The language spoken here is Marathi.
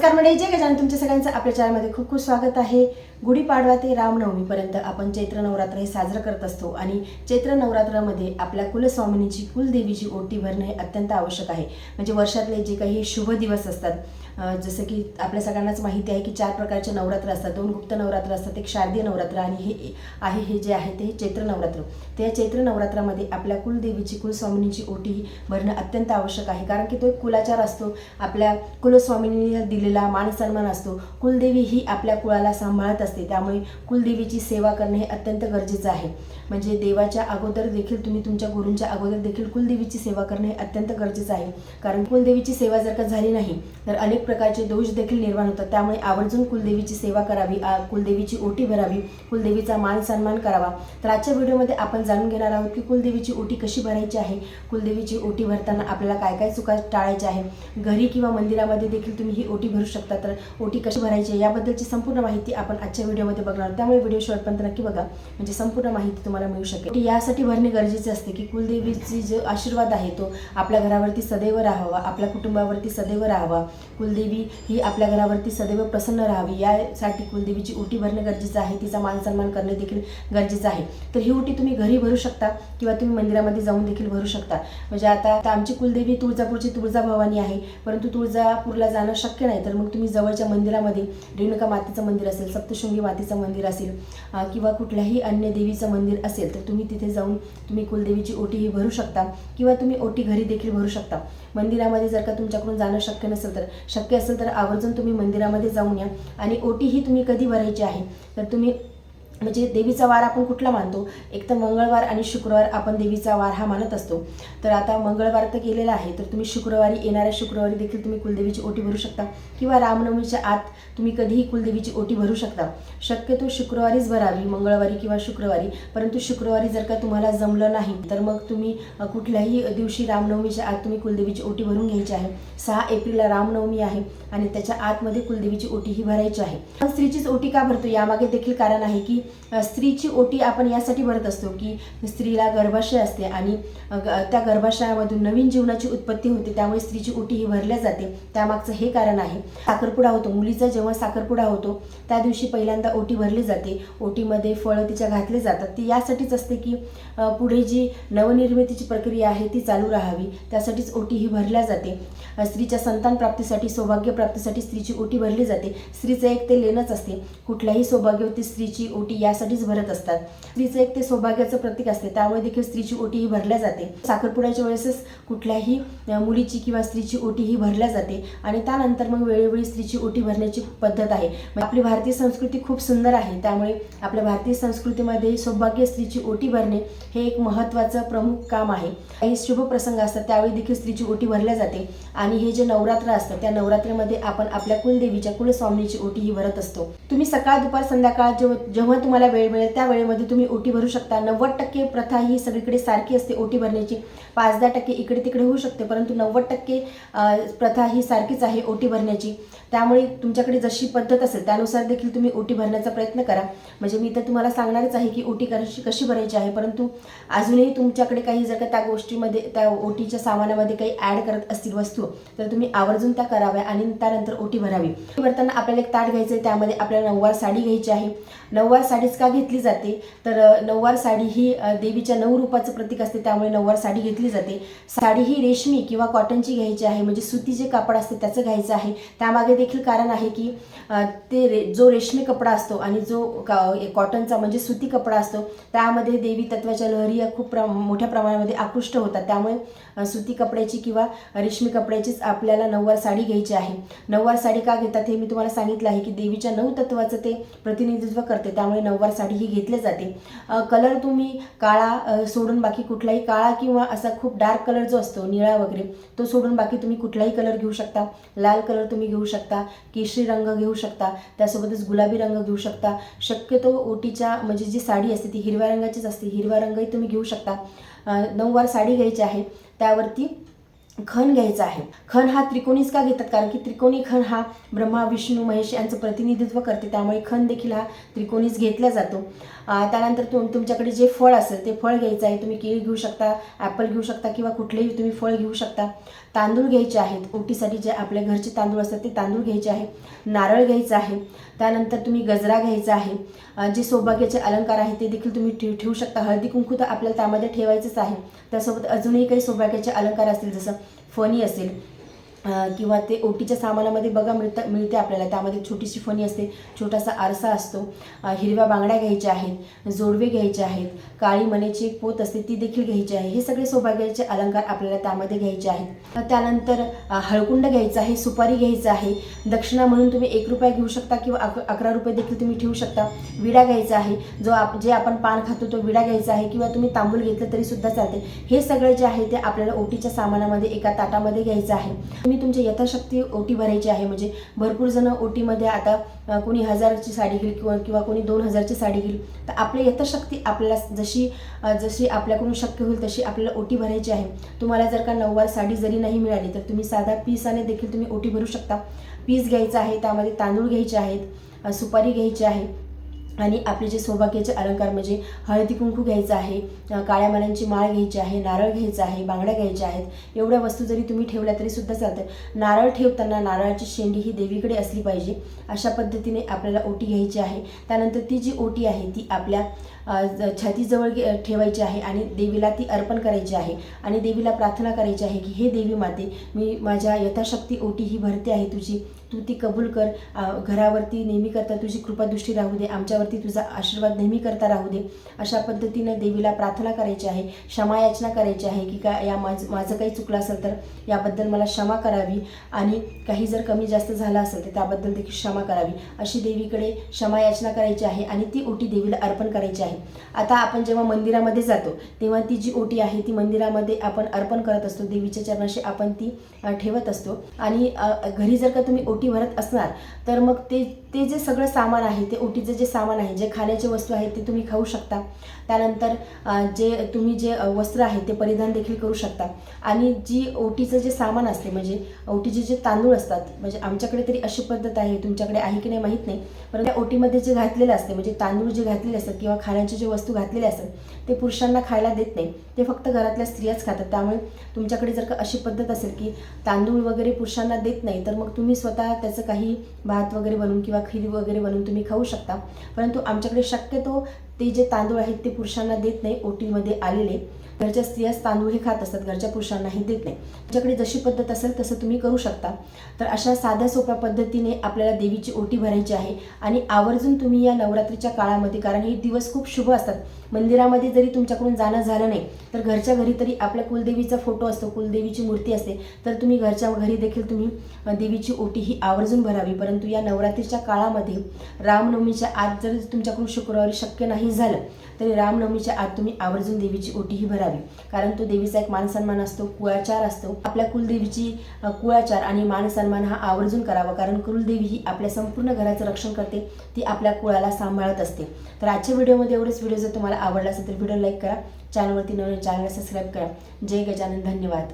नमस्कार मंडळी जय गजानन. तुमच्या सगळ्यांचं आपल्या चॅनलमध्ये खूप खूप स्वागत आहे. गुढीपाडवा ते रामनवमीपर्यंत आपण चैत्र नवरात्र हे साजरं करत असतो आणि चैत्र नवरात्रामध्ये आपल्या कुलस्वामिनीची कुलदेवीची ओटी भरणं हे अत्यंत आवश्यक आहे. म्हणजे वर्षातले जे काही शुभ दिवस असतात जसं की आपल्या सगळ्यांनाच माहिती आहे की चार प्रकारचे नवरात्र असतात. दोन गुप्त नवरात्र असतात एक शारदीय नवरात्र आणि हे आहे हे जे आहे ते चैत्र नवरात्र. त्या चैत्र नवरात्रामध्ये आपल्या कुलदेवीची कुलस्वामिनीची ओटी भरणं अत्यंत आवश्यक आहे. कारण की तो एक कुलाचार असतो. आपल्या कुलस्वामिनीला दिलेला मान सन्मान असतो. कुलदेवी ही आपल्या कुळाला सांभाळत असते. त्यामुळे कुलदेवीची सेवा करणे हे अत्यंत गरजेचं आहे. म्हणजे देवाच्या अगोदर देखील तुम्ही तुमच्या गुरूंच्या अगोदर देखील कुलदेवीची सेवा करणे हे अत्यंत गरजेचं आहे. कारण कुलदेवीची सेवा जर का झाली नाही तर अनेक प्रकारचे दोष देखील निर्माण होतात. त्यामुळे आवर्जून कुलदेवीची सेवा करावी कुलदेवीची ओटी भरावी कुलदेवीचा मान सन्मान करावा. तर आजच्या व्हिडिओमध्ये आपण जाणून घेणार आहोत की कुलदेवीची ओटी कशी भरायची आहे? कुलदेवीची ओटी भरताना आपल्याला काय काय चुका टाळायच्या आहे घरी किंवा मंदिरामध्ये देखील तुम्ही ही ओटी भरू शकता. तर ओटी कशी भरायची आहे याबद्दलची संपूर्ण माहिती आपण आजच्या व्हिडिओमध्ये बघणार त्यामुळे व्हिडिओ शेवटपर्यंत नक्की बघा. म्हणजे संपूर्ण माहिती तुम्हाला मिळू शकेल. यासाठी भरणे गरजेचे असते की कुलदेवीची जो आशीर्वाद आहे तो आपल्या घरावरती सदैव राहावा आपल्या कुटुंबावरती सदैव राहावा. कुलदेवी ही आपल्या घरावरती सदैव प्रसन्न राहावी. यासाठी कुलदेवीची उटी भरणे गरजेचं आहे. तिचा मान सन्मान करणे देखील गरजेचं आहे. तर ही ओटी तुम्ही घरी भरू शकता किंवा तुम्ही मंदिरामध्ये जाऊन देखील भरू शकता. म्हणजे आता आता आमची कुलदेवी तुळजापूरची तुळजाभवानी आहे. परंतु तुळजापूरला जाणं शक्य नाही. तर मग तुम्ही जवळच्या मंदिरामध्ये रेणुका मातेचं मंदिर असेल सप्तशृंगी मातेचं मंदिर असेल किंवा कुठल्याही अन्य देवीचं मंदिर असेल तर तुम्ही तिथे जाऊन तुम्ही कुलदेवीची ओटी ही भरू शकता किंवा तुम्ही ओटी घरी देखील भरू शकता. मंदिरामध्ये जर का तुमच्याकडून जाणं शक्य नसेल तर शक्य असेल तर आवर्जून तुम्ही मंदिरामध्ये जाऊन या. आणि ओटी ही तुम्ही कधी भरायची आहे? तर तुम्ही म्हणजे देवीचा वार आपण कुठला मानतो? एक तर मंगळवार आणि शुक्रवार आपण देवीचा वार हा मानत असतो. तर आता मंगळवार तर केलेला आहे तर तुम्ही शुक्रवारी येणाऱ्या शुक्रवारी देखील तुम्ही कुलदेवीची ओटी भरू शकता. किंवा रामनवमीच्या आत तुम्ही कधीही कुलदेवीची ओटी भरू शकता. शक्यतो शुक्रवारीच भरावी मंगळवारी किंवा शुक्रवारी. परंतु शुक्रवारी जर का तुम्हाला जमलं नाही तर मग तुम्ही कुठल्याही दिवशी रामनवमीच्या आत तुम्ही कुलदेवीची ओटी भरून घ्यायची आहे. सहा एप्रिलला रामनवमी आहे आणि त्याच्या आतमध्ये कुलदेवीची ओटी ही भरायची आहे. स्त्रीचीच ओटी का भरतो? यामागे देखील कारण आहे की स्त्रीची ओटी आपण यासाठी भरत असतो की स्त्रीला गर्भाशय असते आणि ग- त्या गर्भाशयामधून नवीन जीवनाची उत्पत्ती होते त्यामुळे स्त्रीची ओटी ही भरल्या जाते. त्यामागचं हे कारण आहे. साखरपुडा होतो. मुलीचा जेव्हा साखरपुडा होतो त्या दिवशी पहिल्यांदा ओटी भरली जाते. ओटीमध्ये फळं तिच्या घातले जातात. ती यासाठीच असते की पुढे जी नवनिर्मितीची प्रक्रिया आहे ती चालू राहावी. त्यासाठीच ओटी ही भरल्या जाते. स्त्रीच्या संतान प्राप्तीसाठी सौभाग्य प्राप्तीसाठी स्त्रीची ओटी भरली जाते. स्त्रीचं एक ते लेणंच असते. कुठल्याही सौभाग्यवती स्त्रीची ओटी यासाठीच भरत असतात. स्त्रीचं एक ते सौभाग्याचं प्रतीक असते. त्यामुळे देखील स्त्रीची ओटी ही भरल्या जाते. साखरपुड्याच्या वेळेसच कुठल्याही मुलीची किंवा स्त्रीची ओटी ही भरल्या जाते आणि त्यानंतर मग वेळोवेळी स्त्रीची ओटी भरण्याची पद्धत आहे. मग आपली भारतीय संस्कृती खूप सुंदर आहे. त्यामुळे आपल्या भारतीय संस्कृतीमध्ये सौभाग्य स्त्रीची ओटी भरणे हे एक महत्त्वाचं प्रमुख काम आहे. काही शुभ प्रसंग असतात त्यावेळी देखील स्त्रीची ओटी भरल्या जाते. आणि हे जे नवरात्र असतं त्या नवरात्रीमध्ये आपण आपल्या कुलदेवीच्या कुलस्वामिनीची ओटी ही भरत असतो. तुम्ही सकाळ दुपार संध्याकाळ जेव्हा जेव्हा तुम्हाला वेळ मिळेल त्या वेळेमध्ये तुम्ही ओटी भरू शकता. नव्वद टक्के प्रथा ही सगळीकडे सारखी असते ओटी भरण्याची. पाच दहा टक्के इकडे तिकडे होऊ शकते परंतु नव्वद टक्के प्रथा ही सारखीच आहे ओटी भरण्याची. त्यामुळे तुमच्याकडे जशी पद्धत असेल त्यानुसार देखील तुम्ही ओटी भरण्याचा प्रयत्न करा. म्हणजे मी तर तुम्हाला सांगणारच आहे की ओटी कशी कशी भरायची आहे परंतु अजूनही तुमच्याकडे काही जर का त्या गोष्टीमध्ये त्या ओटीच्या सामानामध्ये काही ॲड करत असतील वस्तू तर तुम्ही आवर्जून त्या कराव्या आणि त्यानंतर ओटी भरावी. ओटी भरताना आपल्याला एक ताट घ्यायचं आहे त्यामध्ये आपल्याला नऊवार साडी घ्यायची आहे. नऊवार साडी साडीच का घेतली जाते? तर नऊवार साडी ही देवीच्या नऊ रूपाचं प्रतीक असते त्यामुळे नऊवार साडी घेतली जाते. साडी ही रेशमी किंवा कॉटनची घ्यायची आहे म्हणजे सुती जे कापड असते त्याचं घ्यायचं आहे. त्यामागे देखील कारण आहे की ते रे जो रेशमी कपडा असतो आणि जो का कॉटनचा म्हणजे सुती कपडा असतो त्यामध्ये देवी तत्वाच्या लहरी या खूप प्र मोठ्या प्रमाणामध्ये आकृष्ट होतात. त्यामुळे सुती कपड्याची किंवा रेशमी कपड्याचीच आपल्याला नऊवार साडी घ्यायची आहे. नऊवार साडी का घेतात हे मी तुम्हाला सांगितलं आहे की देवीच्या नऊ तत्वाचं ते प्रतिनिधित्व करते त्यामुळे नऊवार साडी ही घेतली जाते. कलर तुम्ही काळा सोडून बाकी कुठलाही काळा किंवा असा खूप डार्क कलर जो असतो निळा वगैरे तो सोडून बाकी तुम्ही कुठलाही कलर घेऊ शकता. लाल कलर तुम्ही घेऊ शकता केशरी रंग घेऊ शकता त्यासोबतच गुलाबी रंग घेऊ शकता. शक्यतो ओटीच्या म्हणजे जी साडी असते ती हिरव्या रंगाचीच असते हिरवा रंगही तुम्ही घेऊ शकता. नऊवार साडी घ्यायची आहे त्यावरती खण घ्यायचा आहे. खण हा त्रिकोणीच का घेतात? कारण की त्रिकोणी खण हा ब्रह्मा विष्णू महेश यांचं प्रतिनिधित्व करते. त्यामुळे खण देखील हा त्रिकोणीच घेतला जातो. त्यानंतर तुम तुमच्याकडे जे फळ असेल ते फळ घ्यायचं आहे. तुम्ही केळी घेऊ शकता ॲपल घेऊ शकता किंवा कुठलेही तुम्ही फळ घेऊ शकता. तांदूळ घ्यायचे आहेत. ओटीसाठी जे आपल्या घरचे तांदूळ असतात ते तांदूळ घ्यायचे आहे. नारळ घ्यायचं आहे. त्यानंतर तुम्ही गजरा घ्यायचा आहे. जे सौभाग्याचे अलंकार आहेत ते देखील तुम्ही ठेव ठेवू शकता. हळदी कुंकू तर आपल्याला त्यामध्ये ठेवायचंच आहे. त्यासोबत अजूनही काही सौभाग्याचे अलंकार असतील. जसं फणी असेल. किंवा ते ओटीच्या सामानामध्ये बघा मिळतं मिळते आपल्याला. त्यामध्ये छोटीशी फणी असते छोटासा आरसा असतो. हिरव्या बांगड्या घ्यायच्या आहेत जोडवे घ्यायचे आहेत काळी मनेची एक पोत असते ती देखील घ्यायची आहे. हे सगळे सौभाग्याचे अलंकार आपल्याला त्यामध्ये घ्यायचे आहेत. त्यानंतर हळकुंड घ्यायचं आहे सुपारी घ्यायचं आहे. दक्षिणा म्हणून तुम्ही एक रुपया घेऊ शकता किंवा अक अकरा रुपये देखील तुम्ही ठेवू शकता. विडा घ्यायचा आहे. जो आप जे आपण पान खातो तो विडा घ्यायचा आहे किंवा तुम्ही तांबूल घेतलं तरी सुद्धा चालते. हे सगळं जे आहे ते आपल्याला ओटीच्या सामानामध्ये एका ताटामध्ये घ्यायचं आहे. तुम्ही तुमच्या यथाशक्ती ओटी भरायची आहे. म्हणजे भरपूर जण ओटीमध्ये आता कोणी हजारची साडी घेईल किंवा किंवा कोणी दोन हजारची साडी घेईल. तर आपली यथाशक्ती आपल्याला जशी जशी आपल्याकडून शक्य होईल तशी आपल्याला ओटी भरायची आहे. तुम्हाला जर का नऊवार साडी जरी नाही मिळाली तर तुम्ही साधा पीसाने देखील तुम्ही ओटी भरू शकता. पीस घ्यायचा आहे त्यामध्ये तांदूळ घ्यायचे आहेत सुपारी घ्यायची आहे आणि आपले जे सौभाग्याचे अलंकार म्हणजे हळदी कुंकू घ्यायचं आहे काळ्या माल्यांची माळ घ्यायची आहे नारळ घ्यायचं आहे बांगड्या घ्यायच्या आहेत एवढ्या वस्तू जरी तुम्ही ठेवल्या तरी सुद्धा चालतं नारळ ठेवताना नारळाची शेंडी ही देवीकडे असली पाहिजे अशा पद्धतीने आपल्याला ओटी घ्यायची आहे. त्यानंतर ती जी ओटी आहे ती आपल्या छातीजवळ घे- ठेवायची आहे आणि देवीला ती अर्पण करायची आहे आणि देवीला प्रार्थना करायची आहे की हे देवी माते मी माझ्या यथाशक्ती ओटी ही भरते आहे तुझी तू ती कबूल कर. घरावरती नेहमी करता तुझी कृपादृष्टी राहू दे. आमच्यावरती तुझा आशीर्वाद नेहमी करता राहू दे. अशा पद्धतीनं देवीला प्रार्थना करायची आहे. क्षमायाचना करायची आहे की का या माझ माझं काही चुकलं असेल तर याबद्दल मला क्षमा करावी आणि काही जर कमी जास्त झालं असेल तर त्याबद्दल देखील क्षमा करावी. अशी देवीकडे क्षमायाचना करायची आहे आणि ती ओटी देवीला अर्पण करायची आहे. आता आपण जेव्हा मंदिरामध्ये जातो तेव्हा ती जी ओटी आहे ती मंदिरामध्ये आपण अर्पण करत असतो. देवीच्या चरणाशी आपण ती ठेवत असतो. आणि घरी जर का तुम्ही ओटी भरत असणार तर मग ते ते जे सगळं सामान आहे ते ओटीचं जे सामान आहे जे खाण्याचे वस्तू आहेत ते तुम्ही खाऊ शकता. त्यानंतर जे तुम्ही जे वस्त्र आहे ते परिधान देखील करू शकता. आणि जी ओटीचं जे सामान असते म्हणजे ओटीचे जे तांदूळ असतात म्हणजे आमच्याकडे तरी अशी पद्धत आहे तुमच्याकडे आहे की नाही माहीत नाही पण त्या ओटीमध्ये जे घातलेलं असते म्हणजे तांदूळ जे घातलेले असतात किंवा खाण्याचे जे वस्तू घातलेले असतात ते पुरुषांना खायला देत नाही. ते फक्त घरातल्या स्त्रियाच खातात. त्यामुळे तुमच्याकडे जर का अशी पद्धत असेल की तांदूळ वगैरे पुरुषांना देत नाही तर मग तुम्ही स्वतः त्याचं काही भात वगैरे बनवून किंवा खीर वगैरे बनवून तुम्ही खाऊ शकता. परंतु आमच्याकडे शक्यतो ते जे तांदूळ आहेत ते पुरुषांना देत नाही ओटीमध्ये आलेले. घरच्या स्त्रिया तांदूळ हे खात असतात घरच्या पुरुषांनाही देत नाही. तुमच्याकडे जशी पद्धत असेल तसं तुम्ही करू शकता. तर अशा साध्या सोप्या पद्धतीने आपल्याला देवीची ओटी भरायची आहे आणि आवर्जून तुम्ही या नवरात्रीच्या काळामध्ये कारण हे दिवस खूप शुभ असतात. मंदिरामध्ये जरी तुमच्याकडून जाणं झालं नाही तर घरच्या घरी तरी आपल्या कुलदेवीचा फोटो असतो कुलदेवीची मूर्ती असते. तर तुम्ही घरच्या घरी देखील तुम्ही देवीची ओटी ही आवर्जून भरावी. परंतु या नवरात्रीच्या काळामध्ये रामनवमीच्या आत जर तुमच्याकडून शुक्रवारी शक्य नाही झालं तरी रामनवमीच्या आत तुम्ही आवर्जून देवीची ओटीही भरावी. कारण तो देवीचा एक मानसन्मान असतो कुळाचार असतो. आपल्या कुलदेवीची कुळाचार आणि मानसन्मान हा आवर्जून करावा. कारण कुलदेवी ही आपल्या संपूर्ण घराचं रक्षण करते. ती आपल्या कुळाला सांभाळत असते. तर आजच्या व्हिडिओमध्ये एवढेच व्हिडिओ जर तुम्हाला आवडला असेल तर व्हिडिओ लाईक करा. चॅनलवरती नवीन चॅनलला सबस्क्राईब करा. जय गजानन. धन्यवाद.